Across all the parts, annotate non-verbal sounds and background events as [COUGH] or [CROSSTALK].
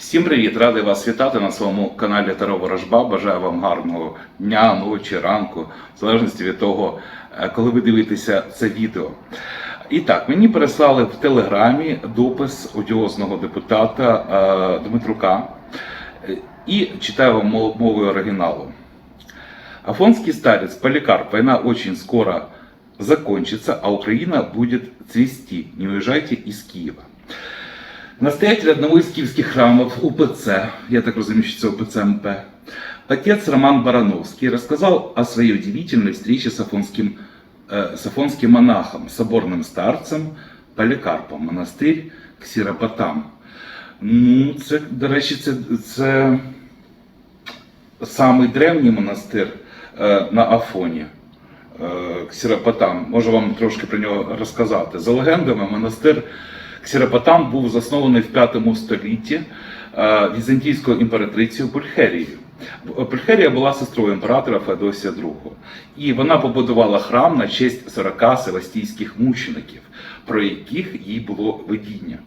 Всім привіт! Радий вас вітати на своєму каналі Таро Ворожба. Бажаю вам гарного дня, ночі, ранку, в залежності від того, е, коли ви дивитеся це відео. І так, мені переслали в телеграмі допис одіозного депутата е, Дмитрука. Е, І читаю вам мов- мовою оригіналу. Афонский старец Поликарп, война очень скоро закончится, а Украина будет цвести. Не уезжайте из Киева. Настоятель одного из киевских храмов УПЦ, я так разумею, что это УПЦ МП, отец Роман Барановский рассказал о своей удивительной встрече с афонским, э, с афонским монахом, соборным старцем Поликарпом, монастырь Ксіропотам. Ну, це, до речі, це, це самий древній монастир е, на Афоні. е, Ксіропотам. Можу вам трошки про нього розказати. За легендами, монастир Ксіропотам був заснований в 5 столітті е, візантійською імператрицею Пульхерією. Пульхерія була сестрою імператора Феодосія II. І вона побудувала храм на честь 40 севастійських мучеників, про яких їй було видіння.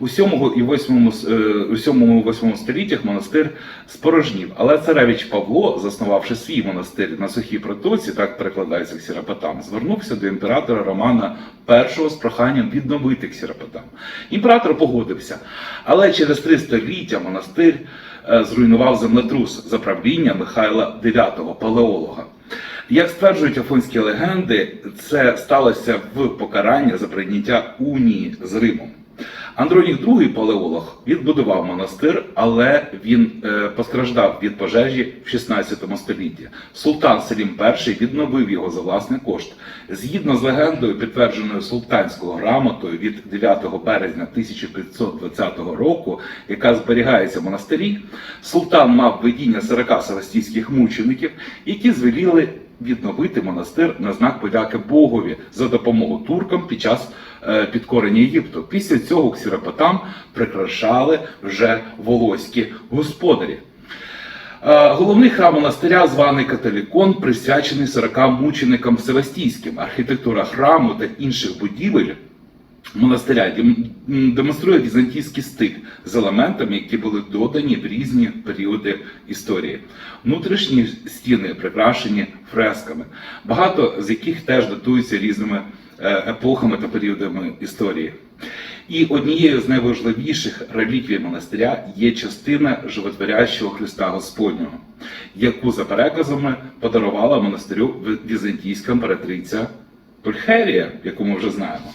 У 7 і 8, е, у 7-8 століттях монастир спорожнів, але царевич Павло, заснувавши свій монастир на сухій протоці, так перекладається Ксіропотам, звернувся до імператора Романа І з проханням відновити Ксіропотам. Імператор погодився, але через три століття монастир е, зруйнував землетрус за правління Михайла IX, палеолога. Як стверджують афонські легенди, це сталося в покарання за прийняття унії з Римом. Андронік II, палеолог, відбудував монастир, але він е, постраждав від пожежі в 16 столітті. Султан Селім І відновив його за власний кошт. Згідно з легендою, підтвердженою султанською грамотою від 9 березня 1520 року, яка зберігається в монастирі, султан мав видіння 40 севастійських мучеників, які звеліли відновити монастир на знак подяки Богові за допомогу туркам під час е, підкорення Єгипту. Після цього ксіропотам прикрашали вже волоські господарі. Е, Головний храм монастиря, званий Католікон, присвячений 40 мученикам Севастійським. Архітектура храму та інших будівель монастиря демонструє візантійський стиль з елементами, які були додані в різні періоди історії. Внутрішні стіни прикрашені фресками, багато з яких теж датуються різними е, епохами та періодами історії. І однією з найважливіших реліквій монастиря є частина животворящого Христа Господнього, яку за переказами подарувала монастирю візантійська імператриця Пульхерія, яку ми вже знаємо.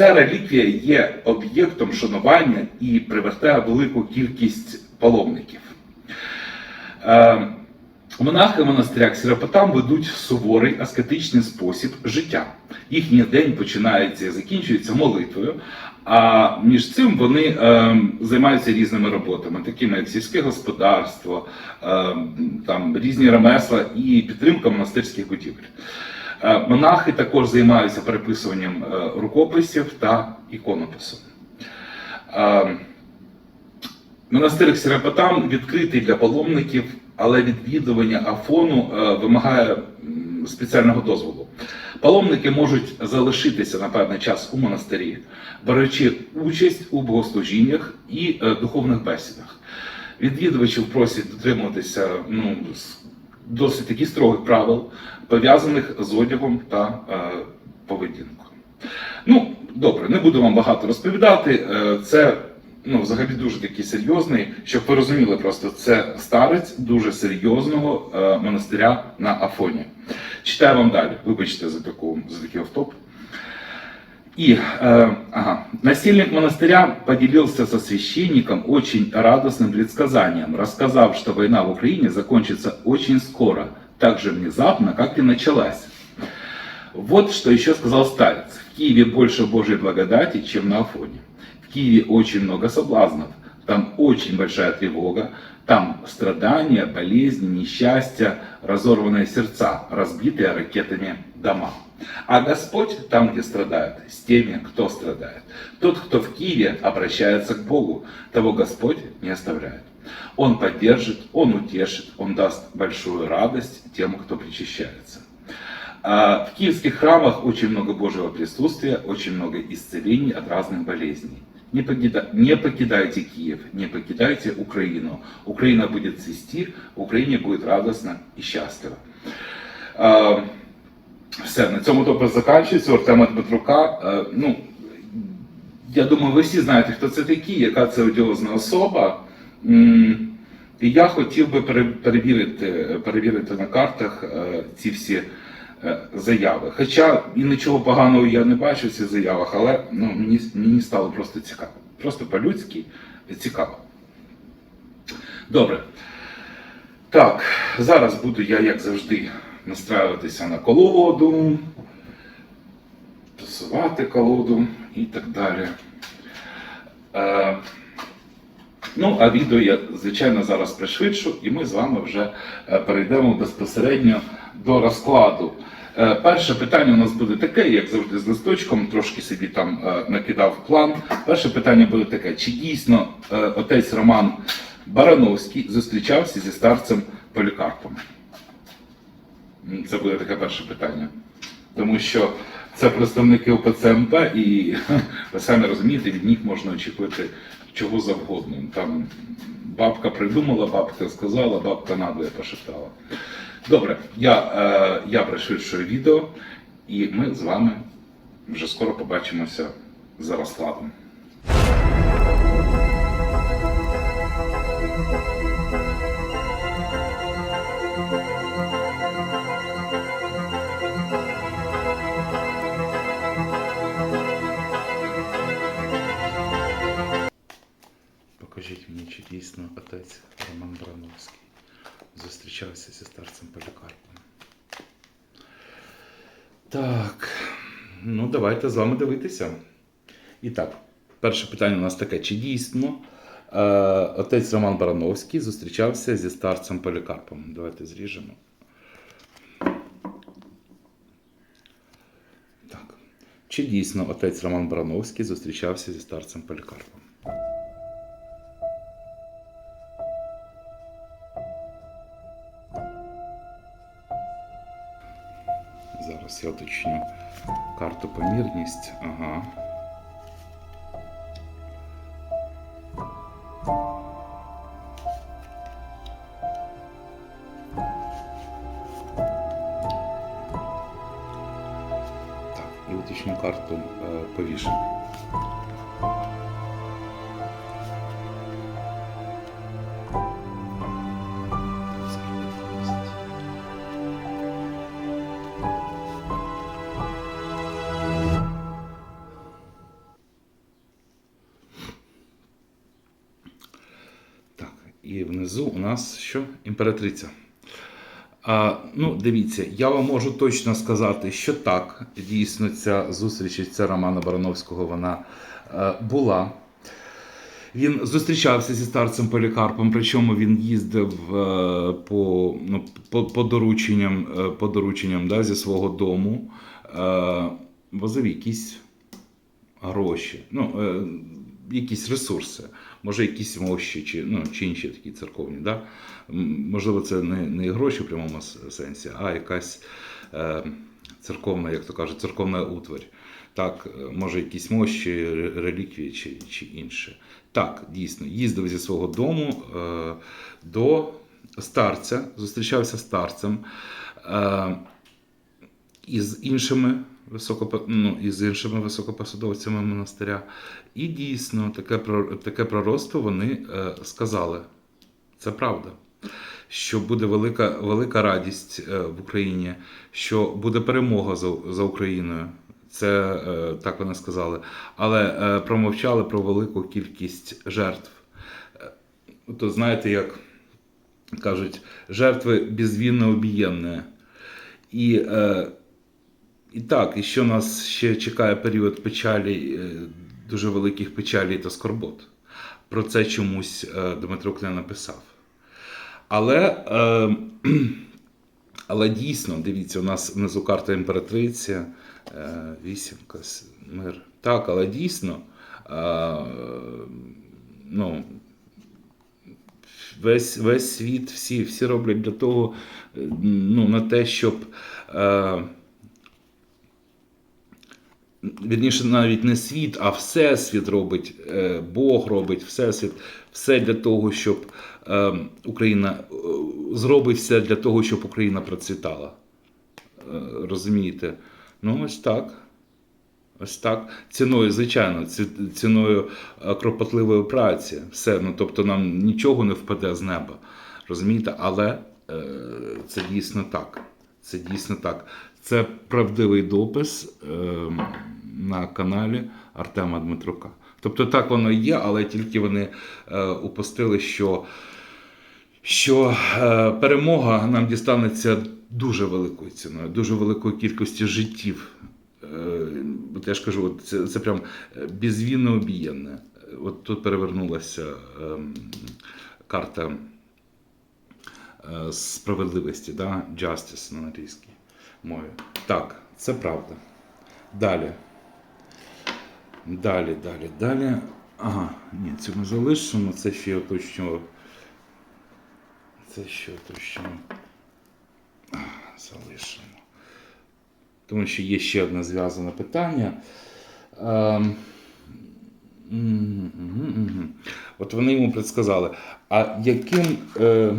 Ця реліквія є об'єктом шанування і привертає велику кількість паломників. Е, Монахи монастиря Ксіропотам ведуть суворий аскетичний спосіб життя. Їхній день починається і закінчується молитвою, а між цим вони е, займаються різними роботами, такими як сільське господарство, е, там різні ремесла і підтримка монастирських будівель. Е, Монахи також займаються переписуванням е, рукописів та іконописом. Е, Монастир Ксіропотам відкритий для паломників, але відвідування Афону вимагає спеціального дозволу. Паломники можуть залишитися на певний час у монастирі, беручи участь у богослужіннях і духовних бесідах. Відвідувачів просять дотримуватися ну, досить такі строгих правил, пов'язаних з одягом та е, поведінкою. Ну, добре, не буду вам багато розповідати. Е, Це ну, взагалі дуже такий серйозний, щоб ви розуміли, просто це старець дуже серйозного е, монастиря на Афоні. Читаю вам далі. Вибачте за таку за такий автоп. И э, ага, насельник монастыря поделился со священником очень радостным предсказанием, рассказав, что война в Украине закончится очень скоро, так же внезапно, как и началась. Вот что еще сказал старец. В Киеве больше Божьей благодати, чем на Афоне. В Киеве очень много соблазнов, там очень большая тревога, там страдания, болезни, несчастья, разорванные сердца, разбитые ракетами дома. А Господь там, где страдает, с теми, кто страдает. Тот, кто в Киеве обращается к Богу, того Господь не оставляет. Он поддержит, Он утешит, Он даст большую радость тем, кто причащается. А В киевских храмах очень много Божьего присутствия, очень много исцелений от разных болезней. Не, покида- не покидайте Киев, не покидайте Украину. Украина будет цвести, Украине будет радостно и счастливо. Е, все, на цьому допис закінчується. У Артема Дмитрука. Е, ну, я думаю, ви всі знаєте, хто це такий, яка це одіозна особа. І я хотів би пере- перевірити, перевірити на картах е, ці всі заяви. Хоча і нічого поганого я не бачу в цих заявах, але ну, мені, мені стало просто цікаво. Просто по-людськи цікаво. Добре. Так, зараз буду я, як завжди, настраюватися на колоду, тусувати колоду і так далі. Е, ну, а відео я, звичайно, зараз пришвидшу, і ми з вами вже е, перейдемо безпосередньо до розкладу. Е, перше питання у нас буде таке, як завжди з листочком, трошки собі там е, накидав план. Перше питання буде таке: чи дійсно е, отець Роман Барановський зустрічався зі старцем Полікарпом? Це буде таке перше питання. Тому що це представники ОПЦМП, і [LAUGHS] ви самі розумієте, від них можна очікувати чого завгодно. Там бабка придумала, бабка сказала, бабка надує пошептала. Добре, я, е, я пришвидшую відео, і ми з вами вже скоро побачимося за розкладом. Покажіть мені, чи дійсно отець Роман Брановський зустрічався зі старцем Полікарпом. Так, ну давайте з вами дивитися. І так, перше питання у нас таке: чи дійсно е, отець Роман Барановський зустрічався зі старцем Полікарпом? Давайте зріжемо. Так. Чи дійсно отець Роман Барановський зустрічався зі старцем Полікарпом? Зараз я уточню карту помірність. Ага. Імператриця. А, ну, дивіться, я вам можу точно сказати, що так, дійсно, ця зустріч ця Романа Барановського вона е, була. Він зустрічався зі старцем Полікарпом, причому він їздив е, по, ну, по, по дорученням, е, по дорученням да, зі свого дому, е, возив якісь гроші, ну, е, якісь ресурси, може, якісь мощі чи, ну, інші такі церковні. Да? Можливо, це не, не гроші в прямому сенсі, а якась е, церковна, як то кажуть, церковна утварь. Так, е, може, якісь мощі, реліквії чи, чи інше. Так, дійсно, їздив зі свого дому е, до старця, зустрічався з старцем. Е, із іншими високопо... ну, із іншими високопосадовцями монастиря. І дійсно таке, таке пророцтво вони е, сказали. Це правда. Що буде велика, велика радість е, в Україні, що буде перемога за, за Україною. Це е, так вони сказали. Але промовчали про велику кількість жертв. То знаєте, як кажуть, жертви безвінно обієнне. І е, і так, і що нас ще чекає період печалі, е, дуже великих печалей та скорбот. Про це чомусь е, Дмитрук не написав. Але, е, [CLEARS THROAT] але дійсно, дивіться, у нас внизу карта імператриці, е, вісімка, мир. Так, але дійсно, ну, весь, весь світ, всі, всі роблять для того, ну, на те, щоб. Вірніше, навіть не світ, а всесвіт робить, е, Бог робить всесвіт, все для того, щоб е, Україна е, зробить все для того, щоб Україна процвітала. Розумієте? Ну, ось так. Ось так. Ціною, звичайно, ціною кропотливої праці. Все. Ну, тобто нам нічого не впаде з неба. Розумієте? Але це дійсно так. Це дійсно так. Це правдивий допис е, на каналі Артема Дмитрука. Тобто так воно є, але тільки вони е, упустили, що, що е, перемога нам дістанеться дуже великою ціною, дуже великою кількістю життів. От я ж кажу, це, це прям безвінно обієнне. От тут перевернулася ем, карта справедливості, да? justice на англійській мові. Так, це правда. Далі. Далі, далі, далі. Ага, ні, це ми залишимо, це ще уточнював. Це ще уточнював. Залишимо. Тому що є ще одне зв'язане питання. Мгм, мгм, мгм. От вони йому предсказали, а яким е,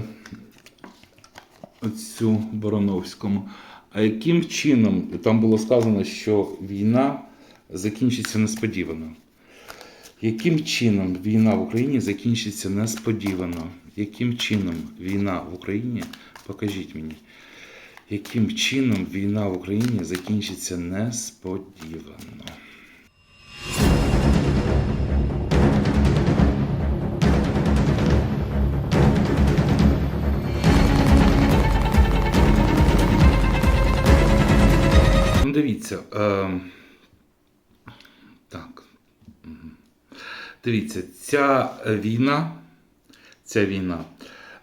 цю Бороновському, а яким чином там було сказано, що війна закінчиться несподівано? Яким чином війна в Україні закінчиться несподівано? Яким чином війна в Україні, покажіть мені, яким чином війна в Україні закінчиться несподівано? Дивіться. Е, так. Дивіться, ця е, війна, ця війна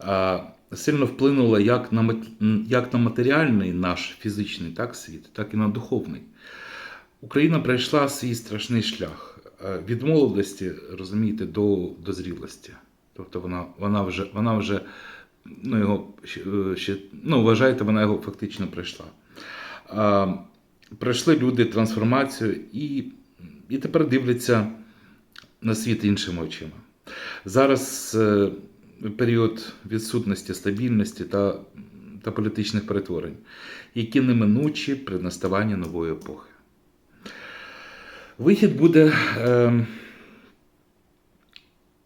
е, сильно вплинула як на, як на матеріальний наш фізичний так, світ, так і на духовний. Україна пройшла свій страшний шлях е, від молодості, розумієте, до, до зрілості. Тобто вона, вона вже, вона вже ну, його е, ще, ну, вважаєте, вона його фактично пройшла. Пройшли люди трансформацію і, і тепер дивляться на світ іншими очима. Зараз е, період відсутності стабільності та, та політичних перетворень, які неминучі при наставанні нової епохи. Вихід буде. Е,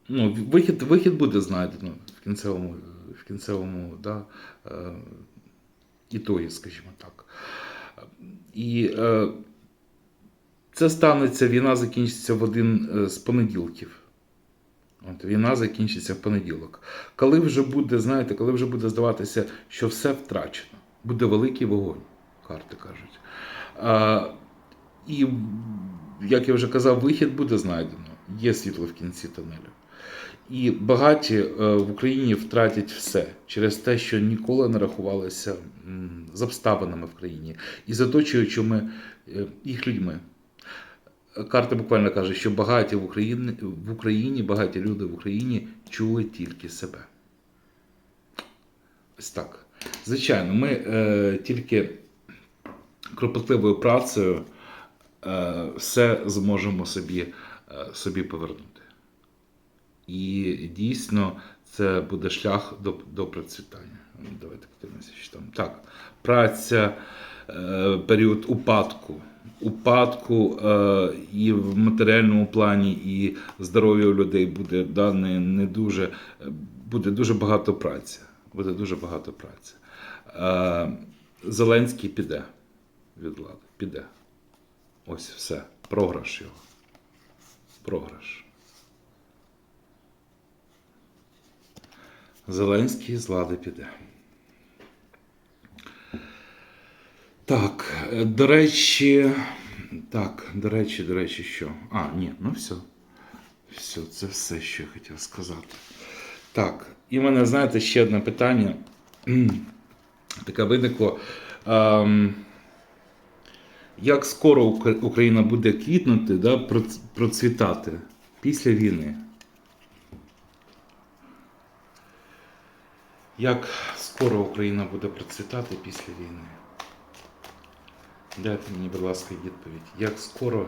ну, вихід, вихід буде знайдено в кінцевому, в кінцевому да, е, ітогі, скажімо так. І е, це станеться, війна закінчиться в один е, з понеділків. От, війна закінчиться в понеділок. Коли вже буде, знаєте, коли вже буде здаватися, що все втрачено, буде великий вогонь, карти кажуть. А, і, як я вже казав, вихід буде знайдено. Є світло в кінці тунелю. І багаті е, в Україні втратять все через те, що ніколи не рахувалися з обставинами в країні і з оточуючими е, їх людьми. Карта буквально каже, що багаті в Україні, в Україні, багаті люди в Україні чули тільки себе. Ось так. Звичайно, ми е, тільки кропотливою працею е, все зможемо собі, е, собі повернути. І дійсно це буде шлях до, до процвітання. Ну, Давайте подивимося, що там. Так, праця, е, період упадку. Упадку е, і в матеріальному плані, і здоров'я у людей буде да, не, дуже, буде дуже багато праці. Буде дуже багато праці. Е, Зеленський піде від влади. Піде. Ось все. Програш його. Програш. Зеленський з влади піде. Так, до речі, так, до речі, до речі, що? А, ні, ну все. Все, це все, що я хотів сказати. Так, і в мене, знаєте, ще одне питання. [CLEARS THROAT] Таке виникло. Ем, як скоро Україна буде квітнути, да, процвітати після війни? Як скоро Україна буде процвітати після війни? Дайте мені, будь ласка, відповідь. Як скоро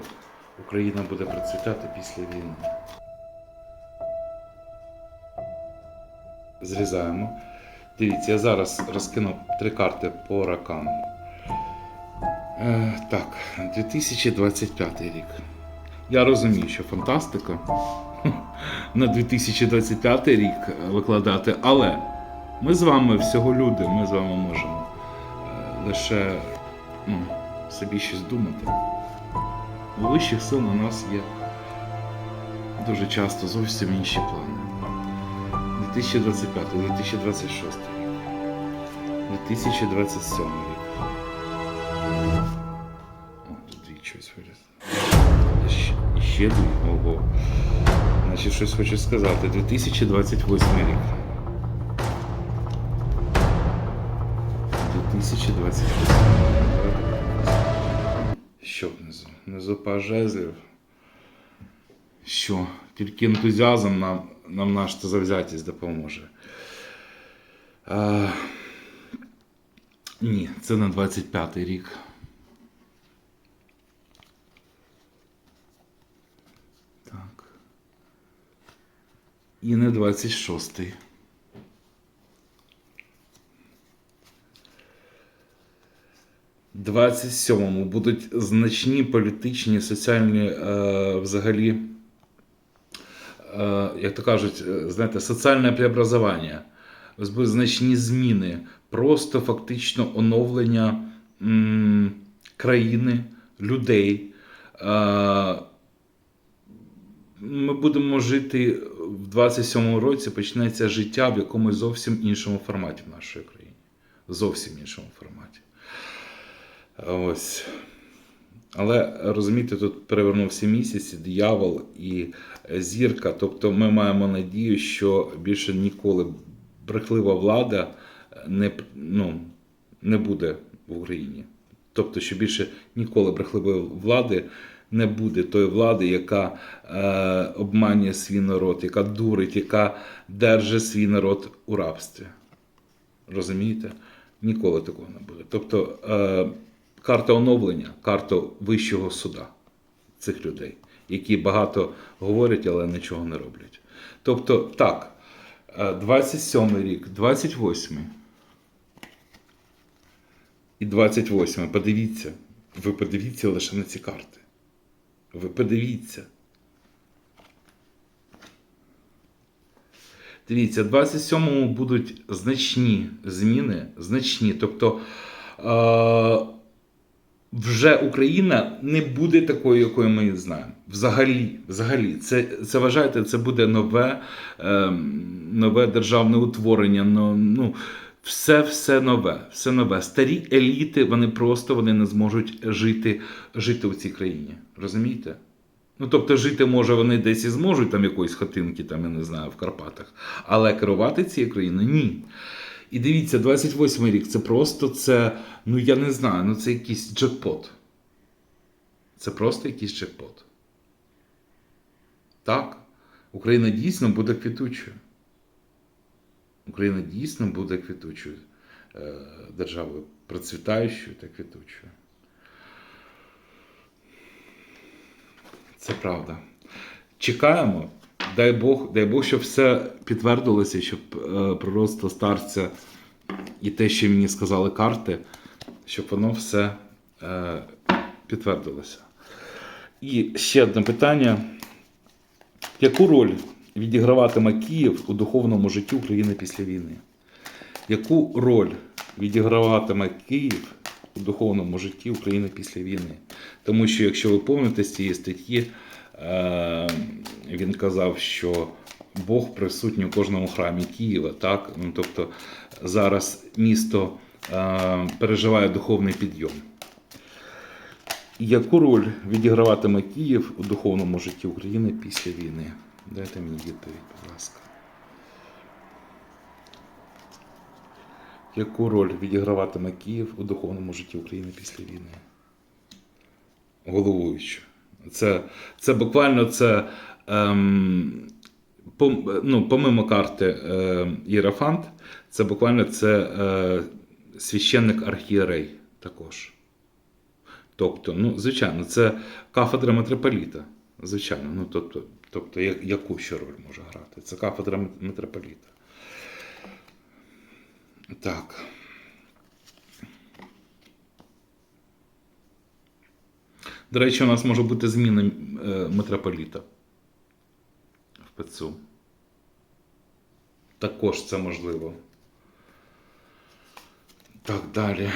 Україна буде процвітати після війни? Зрізаємо. Дивіться, я зараз розкину три карти по ракам. Е, так, 2025 рік. Я розумію, що фантастика [LAUGHS] на 2025 рік викладати, але ми з вами всього люди, ми з вами можемо е, лише ну, собі щось думати. У вищих сил на нас є дуже часто зовсім інші плани. 2025, 2026 рік, 2027 рік. Тут дві щось. Ще, ще дві, ого. Значить, щось хочу сказати. 2028 рік. 2028 рік. Що внизу? Внизу паж. Що? Тільки ентузіазм нам, нам наш та завзятість допоможе. А, ні, це на 25-й рік. Так. І не 26-й. Двадцять сьомому будуть значні політичні, соціальні е, взагалі, е, як то кажуть, е, знаєте, соціальне преобразування. Будуть значні зміни, просто фактично оновлення м, країни, людей. Е, ми будемо жити в 27-му році, почнеться життя в якомусь зовсім іншому форматі в нашій країні. Зовсім іншому форматі. Ось. Але розумієте, тут перевернувся місяць, диявол і зірка. Тобто ми маємо надію, що більше ніколи брехлива влада не, ну, не буде в Україні. Тобто, що більше ніколи брехливої влади не буде тої влади, яка е, обманює свій народ, яка дурить, яка держить свій народ у рабстві. Розумієте? Ніколи такого не буде. Тобто е, карта оновлення, карта вищого суда цих людей, які багато говорять, але нічого не роблять. Тобто, так, е, 27 рік, 28 і 28. Подивіться, ви подивіться лише на ці карти. Ви подивіться. Дивіться, 27-му будуть значні зміни, значні. Тобто е- вже Україна не буде такою, якою ми її знаємо. Взагалі, взагалі, це, це вважаєте, це буде нове, е- нове державне утворення. Ну, все, все нове, все нове. Старі еліти, вони просто вони не зможуть жити, жити в цій країні. Розумієте? Ну, тобто, жити, може, вони десь і зможуть, там якоїсь хатинки, там, я не знаю, в Карпатах. Але керувати цією країною ні. І дивіться, 28 рік це просто це, ну я не знаю, ну це якийсь джекпот. Це просто якийсь джекпот. Так, Україна дійсно буде квітучою. Україна дійсно буде квітучою е, державою, процвітаючою та квітучою. Це правда. Чекаємо. Дай Бог, дай Бог, щоб все підтвердилося, щоб е, пророцтво старця і те, що мені сказали карти, щоб воно все е, підтвердилося. І ще одне питання. Яку роль відіграватиме Київ у духовному житті України після війни? Яку роль відіграватиме Київ у духовному житті України після війни? Тому що, якщо ви пам'ятаєте з цієї статті, він казав, що Бог присутній у кожному храмі Києва. Так? Ну, тобто зараз місто е, переживає духовний підйом. Яку роль відіграватиме Київ у духовному житті України після війни? Дайте мені відповідь, будь ласка. Яку роль відіграватиме Київ у духовному житті України після війни? Головуючу. Це, це буквально це. Ем, пом, ну, помимо карти е, Єрафант, це буквально це е, священник архієрей також. Тобто, ну, звичайно, це кафедра митрополіта. Звичайно, ну тобто, тобто яку ще роль може грати? Це кафедра мит- митрополіта. Так. До речі, у нас може бути зміна е, митрополіта в ПЦУ. Також це можливо. Так, далі.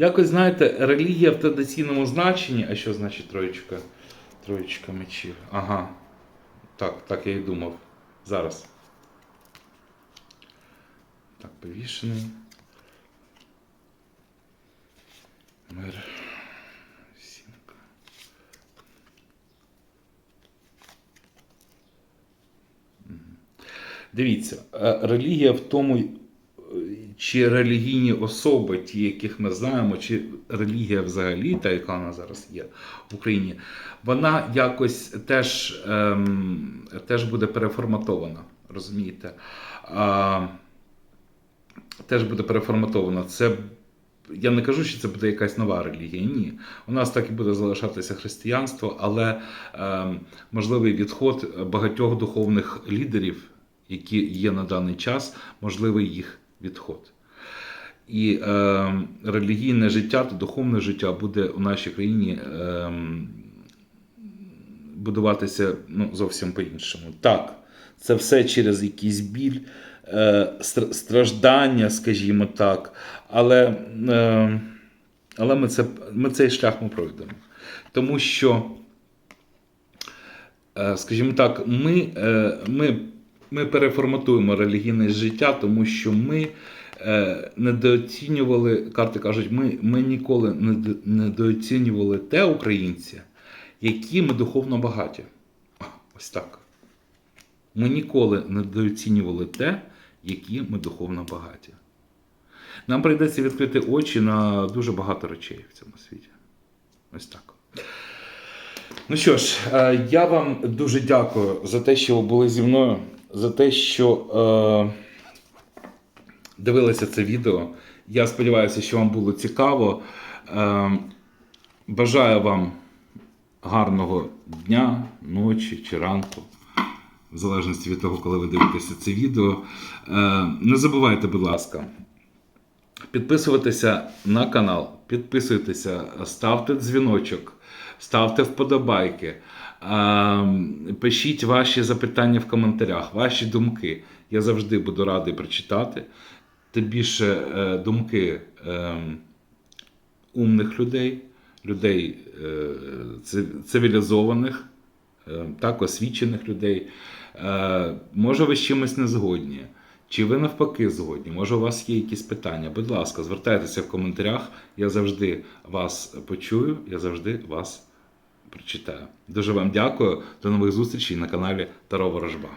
Якось, знаєте, релігія в традиційному значенні. А що значить троєчка? Троєчка мечів. Ага. Так, так я і думав. Зараз. Так, повішений. Мир. Сімка. Мгм. Дивіться, е, релігія в тому, чи релігійні особи, ті, яких ми знаємо, чи релігія взагалі, та яка вона зараз є в Україні, вона якось теж, ем, теж буде переформатована. Розумієте? А, теж буде переформатована. Це я не кажу, що це буде якась нова релігія. Ні. У нас так і буде залишатися християнство, але ем, можливий відход багатьох духовних лідерів, які є на даний час, можливий їх відход. І ем, релігійне життя та духовне життя буде у нашій країні ем, будуватися ну, зовсім по-іншому. Так, це все через якийсь біль, е, страждання, скажімо так. Але, е, але ми, це, ми цей шлях ми пройдемо. Тому що, е, скажімо так, ми, е, ми, ми переформатуємо релігійне життя, тому що ми е, недооцінювали, карти кажуть, ми, ми ніколи не недооцінювали те українці, які ми духовно багаті. Ось так. Ми ніколи недооцінювали те, які ми духовно багаті. Нам прийдеться відкрити очі на дуже багато речей в цьому світі. Ось так. Ну що ж, е, я вам дуже дякую за те, що ви були зі мною, за те, що е, дивилися це відео. Я сподіваюся, що вам було цікаво. Е, бажаю вам гарного дня, ночі чи ранку, в залежності від того, коли ви дивитеся це відео. Е, не забувайте, будь ласка, підписуватися на канал, підписуйтеся, ставте дзвіночок, ставте вподобайки. Е, Пишіть ваші запитання в коментарях, ваші думки. Я завжди буду радий прочитати. Тим більше е, думки е, умних людей, людей е, цивілізованих, е, так, освічених людей. Е, Може, ви з чимось не згодні, чи ви навпаки згодні? Може, у вас є якісь питання? Будь ласка, звертайтеся в коментарях. Я завжди вас почую, я завжди вас прочитаю. Дуже вам дякую. До нових зустрічей на каналі Таро Ворожба.